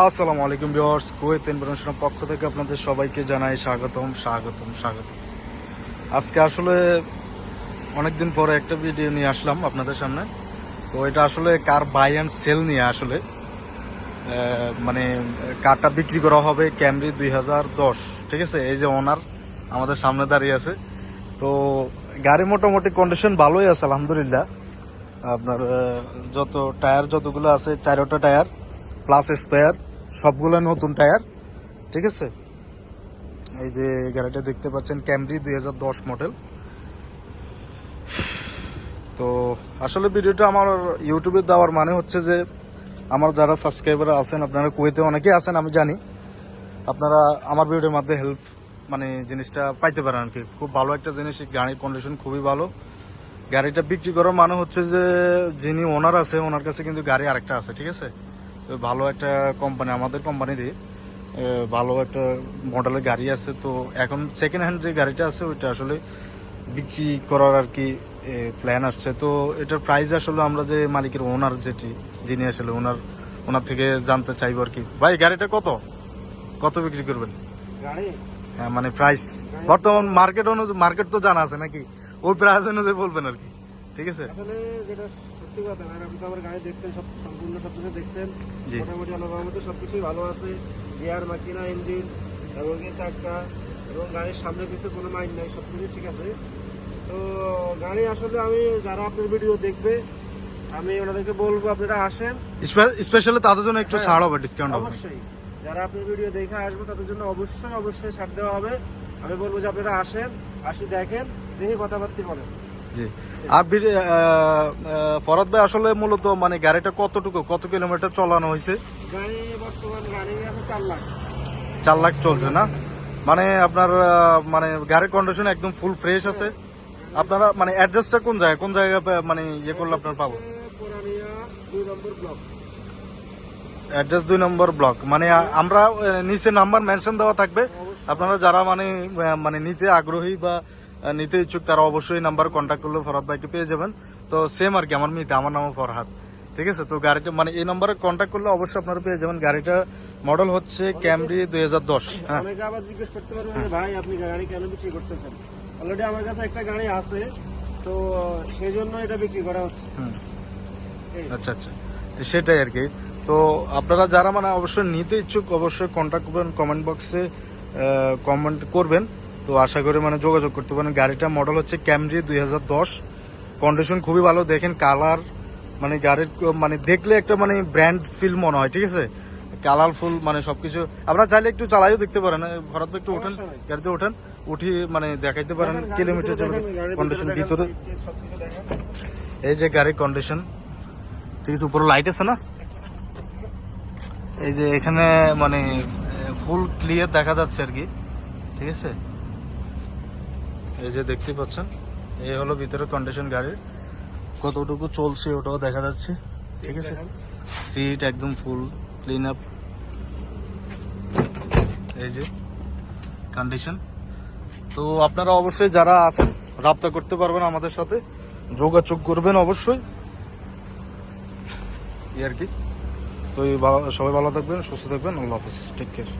আসসালামু আলাইকুম viewers, Kuwait ইনফরমেশনের পক্ষ থেকে আপনাদের সবাইকে জানাই স্বাগতম স্বাগতম স্বাগতম। আজকে আসলে অনেকদিন পরে একটা ভিডিও নিয়ে আসলাম আপনাদের সামনে। তো এটা আসলে কার বাই অ্যান্ড সেল নিয়ে আসলে মানে কারটা বিক্রি করা হবে ক্যামরি দুই হাজার দশ, ঠিক আছে? এই যে ওনার আমাদের সামনে দাঁড়িয়ে আছে। তো গাড়ি মোটামুটি কন্ডিশন ভালোই আছে, আলহামদুলিল্লাহ। আপনার যত টায়ার যতগুলো আছে, চারোটা টায়ার প্লাস স্পেয়ার সবগুলো নতুন টায়ার, ঠিক আছে? এই যে গাড়িটা দেখতে পাচ্ছেন ক্যামরি দুই হাজার দশ মডেল তো আসলে ভিডিওটা আমার ইউটিউবে দেওয়ার মানে হচ্ছে যে, আমার যারা সাবস্ক্রাইবার আছেন, আপনারা কুয়েতে অনেকে আছেন, আমি জানি। আপনারা আমার ভিডিওর মধ্যে হেল্প মানে জিনিসটা পাইতে পারেন আর কি। খুব ভালো একটা জিনিস গাড়ির কন্ডিশন খুবই ভালো। গাড়িটা বিক্রি করার মানে হচ্ছে যে, যিনি ওনার আছে, ওনার কাছে কিন্তু গাড়ি আরেকটা আছে, ঠিক আছে? তো ভালো একটা কোম্পানি আমাদের কোম্পানিরই ভালো একটা মডেলের গাড়ি আছে। তো এখন সেকেন্ড হ্যান্ড যে গাড়িটা আছে ওইটা আসলে বিক্রি করার আর কি প্ল্যান আসছে। তো এটার প্রাইস আসলে আমরা যে মালিকের ওনার যেটি যিনি আসলে ওনার ওনার থেকে জানতে চাইব আর কি। ভাই গাড়িটা কত? কত বিক্রি করবেন? হ্যাঁ মানে প্রাইস বর্তমান মার্কেট অনুযায়ী মার্কেট তো জানা আছে নাকি? ওই প্রাইস অনুযায়ী বলবেন আর কি। ঠিক আছে? আসলে যেটা সত্যি কথা ভাই আপনি তো আমার গাড়ি দেখছেন সব সম্পূর্ণ সব কিছু দেখছেন। মোটামুটি আল্লাহ মতো সবকিছুই ভালো আছে। গিয়ার মাকিনা ইঞ্জিন এবং এই চাকা এবং গাড়ির সামনে পিছনে কোনো মাইন্ড নাই সব কিছু ঠিক আছে। তো গাড়ি আসলে আমি যারা আপনার ভিডিও দেখবে আমি ওনাদেরকে বলব আপনারা আসেন। স্পেশালি তাদের জন্য একটু হ্যাঁ, ছাড় হবে ডিসকাউন্ট অবশ্যই। যারা আপনার ভিডিও দেখে আসবে তাদের জন্য অবশ্যই অবশ্যই ছাড় দেওয়া হবে। আমি বলব যে আপনারা আসেন আসি দেখেন দেখে কথাবার্তা বলেন। জি। আর ফরাদ ভাই আসলে মূলত মানে গাড়িটা কতটুকু কত কিলোমিটার চালানো হয়েছে? চার লাখ। চলছে না? মানে আপনার মানে গাড়ির কন্ডিশন একদম ফুল ফ্রেশ আছে। আপনারা মানে অ্যাড্রেসটা কোন জায়গায় কোন জায়গায় মানে ইয়ে করলে আপনার পাবো? অ্যাড্রেস দুই নম্বর ব্লক মানে আমরা নিচে নাম্বার মেনশন দেওয়া থাকবে। আপনারা যারা মানে মানে নিতে আগ্রহী বা নিতে ইচ্ছুক তারা অবশ্যই নাম্বার কন্ট্যাক্ট করলে ফরহাদ ভাইকে পেয়ে যাবেন। তো সেম আর কি আমার মিতে আমার নাম ফরহাদ। ঠিক আছে? তো গাড়িটা মানে এই নম্বরে কন্ট্যাক্ট করলে অবশ্যই আপনারা পেয়ে যাবেন। গাড়িটা মডেল হচ্ছে ক্যামরি দুই হাজার দশ। হ্যাঁ। আবার জিজ্ঞেস করতে পারবেন ভাই আপনি গাড়ি কেন বিক্রি করতেছেন? অলরেডি আমার কাছে একটা গাড়ি আছে তো সেই জন্য এটা বিক্রি করা হচ্ছে। আচ্ছা আচ্ছা। সেটাই আর কি। তো আপনারা যারা মানে অবশ্যই নিতে ইচ্ছুক অবশ্যই কন্ট্যাক্ট করবেন কমেন্ট বক্সে কমেন্ট করবেন। তো আশা করি মানে যোগাযোগ করতে পারেন। গাড়িটা মডেল হচ্ছে ক্যামরি দুই হাজার দশ। কন্ডিশন খুবই ভালো। দেখেন কালার মানে গাড়ির মানে দেখলে একটা মানে ব্র্যান্ড ফিল মনে হয় ঠিক আছে? কালারফুল মানে সবকিছু। আপনারা চাইলে একটু চালাইও দেখতে পারেন। ভরত একটু ওঠেন গাড়িতে ওঠেন উঠি মানে দেখাইতে পারেন কিলোমিটার কন্ডিশন ভিতরে। এই যে গাড়ির কন্ডিশন ঠিক আছে উপরে লাইট আছে না? এই যে এখানে মানে ফুল ক্লিয়ার দেখা যাচ্ছে আর কি ঠিক আছে? এই যে দেখতে পাচ্ছেন এই হলো ভিতরে কন্ডিশন গাড়ির। কতটুকু চলছে ওটাও দেখা যাচ্ছে ঠিক আছে? সিট একদম ফুল ক্লিন আপ এই যে কন্ডিশন তো আপনারা অবশ্যই যারা আছেন রাবতা করতে পারবেন আমাদের সাথে। যোগাযোগ করবেন অবশ্যই। এই আর কি। তো সবাই ভালো থাকবেন সুস্থ থাকবেন। আল্লাহ হাফিজ। Take care